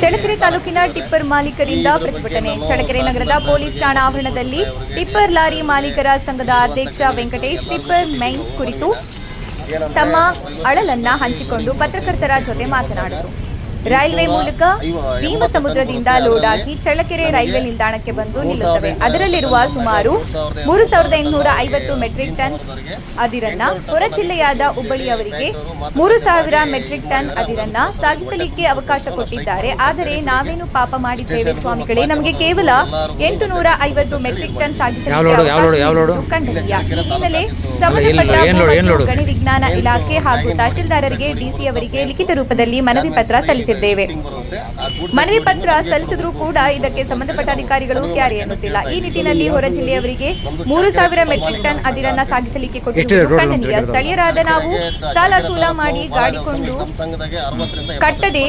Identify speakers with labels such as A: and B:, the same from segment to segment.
A: ಸಂಘಕ್ಕೆ ತಾಲೂಕಿನ ಟಿಪ್ಪರ್ ಮಾಲೀಕರಿಂದ ಪ್ರತಿಭಟನೆ ಚಳ್ಳಕೆರೆ ನಗರದ ಪೊಲೀಸ್ ಠಾಣಾ ಆವರಣದಲ್ಲಿ ಟಿಪ್ಪರ್ ಲಾರಿ ಮಾಲೀಕರ ಸಂಘದ ಅಧ್ಯಕ್ಷ ವೆಂಕಟೇಶ್ ಟಿಪ್ಪರ್ ಮೈನ್ಸ್ ಕುರಿತು ತಮ್ಮ ಅಳಲನ್ನ ಹಂಚಿಕೊಂಡು ಪತ್ರಕರ್ತರ ಜೊತೆ ಮಾತನಾಡಿದರು. ರೈಲ್ವೆ ಮೂಲಕ ಭೀಮಸಮುದ್ರದಿಂದ ಲೋಡ್ ಆಗಿ ಚಳ್ಳಕೆರೆ ರೈಲ್ವೆ ನಿಲ್ದಾಣಕ್ಕೆ ಬಂದು ನಿಲ್ಲುತ್ತವೆ. ಅದರಲ್ಲಿರುವ ಸುಮಾರು ಮೂರು ಸಾವಿರದ ಎಂಟುನೂರ ಐವತ್ತು ಮೆಟ್ರಿಕ್ ಟನ್ ಅದಿರನ್ನ ಹೊರ ಜಿಲ್ಲೆಯಾದ ಹುಬ್ಬಳ್ಳಿಯವರಿಗೆ ಮೂರು ಸಾವಿರ ಮೆಟ್ರಿಕ್ ಟನ್ ಅದಿರನ್ನ ಸಾಗಿಸಲಿಕ್ಕೆ ಅವಕಾಶ ಕೊಟ್ಟಿದ್ದಾರೆ. ಆದರೆ ನಾವೇನು ಪಾಪ ಮಾಡಿದ್ದೇವೆ ಸ್ವಾಮಿಗಳೇ? ನಮಗೆ ಕೇವಲ ಎಂಟು ನೂರ ಐವತ್ತು ಮೆಟ್ರಿಕ್ ಟನ್ ಸಾಗಿಸಲಿಕ್ಕೆ ಖಂಡನೀಯ ಈ ಹಿನ್ನೆಲೆ ಸಂಬಂಧಪಟ್ಟ ಗಣಿ ವಿಜ್ಞಾನ ಇಲಾಖೆ ಹಾಗೂ ತಹಶೀಲ್ದಾರರಿಗೆ ಡಿಸಿ ಅವರಿಗೆ ಲಿಖಿತ ರೂಪದಲ್ಲಿ ಮನವಿ ಪತ್ರ ಸಲ್ಲಿಸಿದ್ದೇವೆ ಮನವಿ ಪತ್ರ ಸಲ್ಲಿಸಿದ್ರೂ ಕೂಡ ಇದಕ್ಕೆ ಸಂಬಂಧಪಟ್ಟ ಅಧಿಕಾರಿಗಳು ಕ್ಯಾರಿ ಎನ್ನುತ್ತಿಲ್ಲ. ಈ ನಿಟ್ಟಿನಲ್ಲಿ ಹೊರ ಜಿಲ್ಲೆಯವರಿಗೆ ಮೂರು ಸಾವಿರ ಮೆಟ್ರಿಕ್ ಟನ್ ಅದಿರನ್ನ ಸಾಗಿಸಲಿಕ್ಕೆ ಕೊಟ್ಟಿರುವುದು ಖಂಡನೀಯ. ಸ್ಥಳೀಯರಾದ ನಾವು ಸಾಲ ಸೂಲ ಮಾಡಿ
B: ಗಾಡಿಕೊಂಡು
A: ಕಟ್ಟದೆ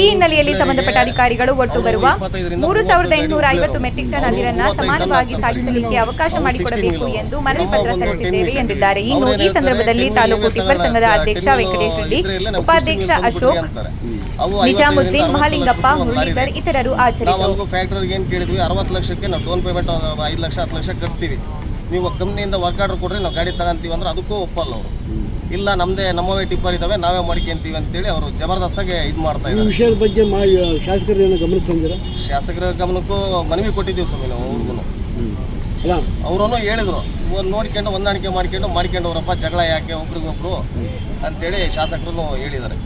A: ಈ ಹಿನ್ನೆಲೆಯಲ್ಲಿ ಸಂಬಂಧಪಟ್ಟ ಅಧಿಕಾರಿಗಳು ಒಟ್ಟು ಬರುವ ಮೂರು ಸಾವಿರದ ಎಂಟುನೂರ ಐವತ್ತು ಮೆಟ್ರಿಕ್ ಟನ್ ಅದಿರನ್ನ ಸಮಾನವಾಗಿ ಸಾಗಿಸಲಿಕ್ಕೆ ಅವಕಾಶ ಮಾಡಿಕೊಡಬೇಕು ಎಂದು ಮನವಿ ಪತ್ರ ಸಲ್ಲಿಸಿದ್ದೇವೆ ಎಂದಿದ್ದಾರೆ. ಇನ್ನು ಈ ಸಂದರ್ಭದಲ್ಲಿ ತಾಲೂಕು ಟಿಪ್ಪರ್ ಸಂಘದ ಅಧ್ಯಕ್ಷ ವೆಂಕಟೇಶ್ ರೆಡ್ಡಿ ಉಪಾಧ್ಯಕ್ಷ ಅಶೋಕ್ ನಿಜಾಮುದ್ದೀನ್ ಮಹಾಲಿಂಗಪ್ಪ ಮುರಳೀಧರ್ ಇತರರು
B: ಅಲ್ಗೂ ಫ್ಯಾಕ್ಟ್ರಿಗೆ ಏನು ಕೇಳಿದ್ವಿ? ಅರವತ್ತು ಲಕ್ಷಕ್ಕೆ ನಾವು ಡೌನ್ ಪೇಮೆಂಟ್ ಐದು ಲಕ್ಷ ಹತ್ತು ಲಕ್ಷ ಕಟ್ತೀವಿ. ನೀವು ಕಂಪ್ನಿಯಿಂದ ವರ್ಕ್ ಆರ್ಡರ್ ಕೊಡ್ರಿ ನಾವು ಗಾಡಿ ತಗೊಂತೀವಿ ಅಂದ್ರೆ ಅದಕ್ಕೂ ಒಪ್ಪಲ್ಲ ಅವರು. ಇಲ್ಲ ನಮ್ಮದೇ ನಮ್ಮವೇ ಟಿಪ್ಪರ್ ಇದಾವೆ ನಾವೇ ಮಾಡ್ಕೊಂತೀವಿ ಅಂತೇಳಿ ಅವರು ಜಬರ್ದಸ್ತಾಗೆ ಇದು ಮಾಡ್ತಾ
C: ಈ
B: ಇದ್ದಾರೆ
C: ವಿಷಯದ ಬಗ್ಗೆ ಮಾ ಶಾಸಕರು ಏನೋ ಗಮನಕ್ಕೆ ತಂದಿರ?
B: ಶಾಸಕರ ಗಮನಕ್ಕೂ ಮನವಿ ಕೊಟ್ಟಿದ್ದೀವಿ ಸ್ವಾಮಿ ನಾವು ಅವ್ರಿಗೂ
C: ಅಲ್ಲ?
B: ಅವರೂ ಹೇಳಿದ್ರು ಒಂದು ನೋಡ್ಕೊಂಡು ಹೊಂದಾಣಿಕೆ ಮಾಡ್ಕೊಂಡು ಮಾಡ್ಕೊಂಡವ್ರಪ್ಪ ಜಗಳ ಯಾಕೆ ಒಬ್ರಿಗೊಬ್ರು ಅಂತೇಳಿ ಶಾಸಕರು ಹೇಳಿದ್ದಾರೆ.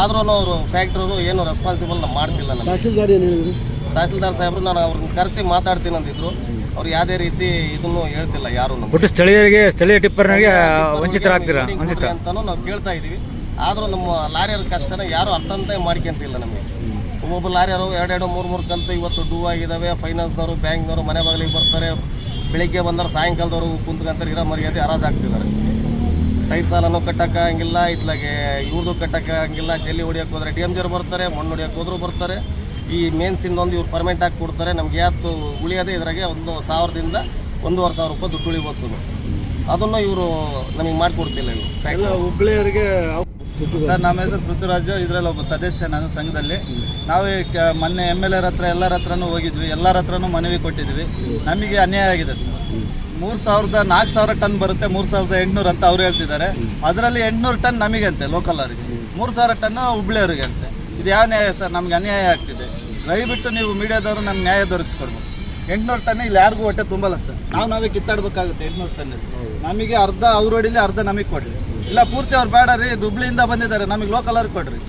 B: ಆದ್ರೂ ಅವರು ಫ್ಯಾಕ್ಟ್ರರು ಏನು ರೆಸ್ಪಾನ್ಸಿಬಲ್ ಮಾಡ್ತಿಲ್ಲ ನಮಗೆ.
C: ತಹಶೀಲ್ದಾರ್ ಏನು ಹೇಳಿದ್ರು?
B: ತಹಸೀಲ್ದಾರ್ ಸಾಹೇಬ್ರು ನಾನು ಅವ್ರನ್ನ ಕರೆಸಿ ಮಾತಾಡ್ತೀನಿ ಅಂದಿದ್ರು. ಅವ್ರು ಯಾವುದೇ ರೀತಿ ಇದನ್ನು ಹೇಳ್ತಿಲ್ಲ ಯಾರು ನಮ್ಮ
D: ಒಟ್ಟು ಸ್ಥಳೀಯರಿಗೆ ಸ್ಥಳೀಯ ಟಿಪ್ಪರ್ನರಿಗೆ ವಂಚಿತರಾಗ್ತೀರಾ? ವಂಚಿತ?
B: ಅಂತಾನು ನಾವು ಕೇಳ್ತಾ ಇದೀವಿ. ಆದರೂ ನಮ್ಮ ಲಾರಿಯರ ಕಷ್ಟನ ಯಾರು ಅರ್ಥಂತ ಮಾಡ್ಕೊಂತಿಲ್ಲ ನಮಗೆ. ಒಬ್ಬೊಬ್ಬ ಲಾರಿಯರು ಎರಡೆರಡು ಮೂರು ಮೂರು ಕಂತು ಇವತ್ತು ಡೂ ಆಗಿದ್ದಾವೆ ಫೈನಾನ್ಸ್ನವರು ಬ್ಯಾಂಕ್ನವರು ಮನೆ ಬಾಗಿಲಿಗೆ ಬರ್ತಾರೆ. ಬೆಳಿಗ್ಗೆ ಬಂದರೆ ಸಾಯಂಕಾಲದವರು ಕುಂತ್ಕೊಂತಾರೆ ಇರೋ ಮರ್ಯಾದೆ ಹರಾಜಾಗ್ತಿದ್ದಾರೆ ಟೈರ್ ಸಾಲನು ಕಟ್ಟಕ್ಕಾಗಿಲ್ಲ ಇತ್ಲಾಗೆ ಇವ್ರದ್ದು ಕಟ್ಟಕ್ಕಾಗಿಲ್ಲ ಜಲ್ಲಿ ಹೊಡಿಯೋಕೆ ಹೋದರೆ ಡಿ ಎಂ ಜಿಯವ್ರು ಬರ್ತಾರೆ ಮಣ್ಣು ಹೊಡಿಯೋಕೆ ಹೋದರೂ ಬರ್ತಾರೆ. ಈ ಮೇನ್ಸಿಂದ ಒಂದು ಇವ್ರು ಪರ್ಮೆಂಟ್ ಆಗಿ ಕೊಡ್ತಾರೆ. ನಮ್ಗೆ ಯಾವತ್ತು ಉಳಿಯೋದೇ ಇದ್ರಾಗೆ ಒಂದು ಸಾವಿರದಿಂದ ಒಂದೂವರೆ ಸಾವಿರ ರೂಪಾಯಿ ದುಡ್ಡು ಉಳಿಬೋದು ಸುಮ್ಮನೆ ಅದನ್ನು ಇವರು ನಮಗೆ ಮಾಡಿಕೊಡ್ತಿಲ್ಲ ಇವರು.
C: ಹುಬ್ಳಿಯವರಿಗೆ ಹುಬ್ಬಳ್ಳಿಯವರಿಗೆ
E: ಸರ್ ನಮ್ಮ ಹೆಸರು ಪೃಥ್ವಿರಾಜು. ಇದರಲ್ಲಿ ಒಬ್ಬ ಸದಸ್ಯ ನಾನು ಸಂಘದಲ್ಲಿ. ನಾವು ಮೊನ್ನೆ ಎಂ ಎಲ್ ಎರ್ ಹತ್ರ ಎಲ್ಲರ ಹತ್ರನೂ ಹೋಗಿದ್ವಿ. ಎಲ್ಲರ ಹತ್ರನೂ ಮನವಿ ಕೊಟ್ಟಿದ್ವಿ. ನಮಗೆ ಅನ್ಯಾಯ ಆಗಿದೆ ಸರ್. ಮೂರು ಸಾವಿರದ ನಾಲ್ಕು ಸಾವಿರ ಟನ್ ಬರುತ್ತೆ. ಮೂರು ಸಾವಿರದ ಎಂಟುನೂರು ಅಂತ ಅವ್ರು ಹೇಳ್ತಿದ್ದಾರೆ. ಅದರಲ್ಲಿ ಎಂಟುನೂರು ಟನ್ ನಮಗೆ ಅಂತೆ ಲೋಕಲ್ ಅವರಿಗೆ. ಮೂರು ಸಾವಿರ ಟನ್ ಹುಬ್ಳಿಯವರಿಗೆ ಅಂತೆ ಇದು ಯಾವ ನ್ಯಾಯ ಸರ್? ನಮ್ಗೆ ಅನ್ಯಾಯ ಆಗ್ತಿದೆ. ದಯವಿಟ್ಟು ನೀವು ಮೀಡಿಯಾದವರು ನಮ್ಗೆ ನ್ಯಾಯ ದೊರಕಿಸ್ಕೊಡ್ಬೇಕು. ಎಂಟುನೂರು ಟನ್ ಇಲ್ಲಿ ಯಾರಿಗೂ ಹೊಟ್ಟೆ ತುಂಬಲ್ಲ ಸರ್. ನಾವು ನಾವೇ ಕಿತ್ತಾಡ್ಬೇಕಾಗುತ್ತೆ ಎಂಟುನೂರು ಟನ್ ನಮಗೆ ಅರ್ಧ ಅವ್ರು ಹೊಡಿಲಿ ಅರ್ಧ ನಮಗೆ ಕೊಡ್ರಿ. ಇಲ್ಲ ಪೂರ್ತಿ ಅವ್ರು ಬೇಡ ರೀ, ದುಬ್ಳಿಯಿಂದ ಬಂದಿದ್ದಾರೆ. ನಮಗೆ ಲೋಕಲ್ ಅವ್ರಿಗೆ ಕೊಡ್ರಿ.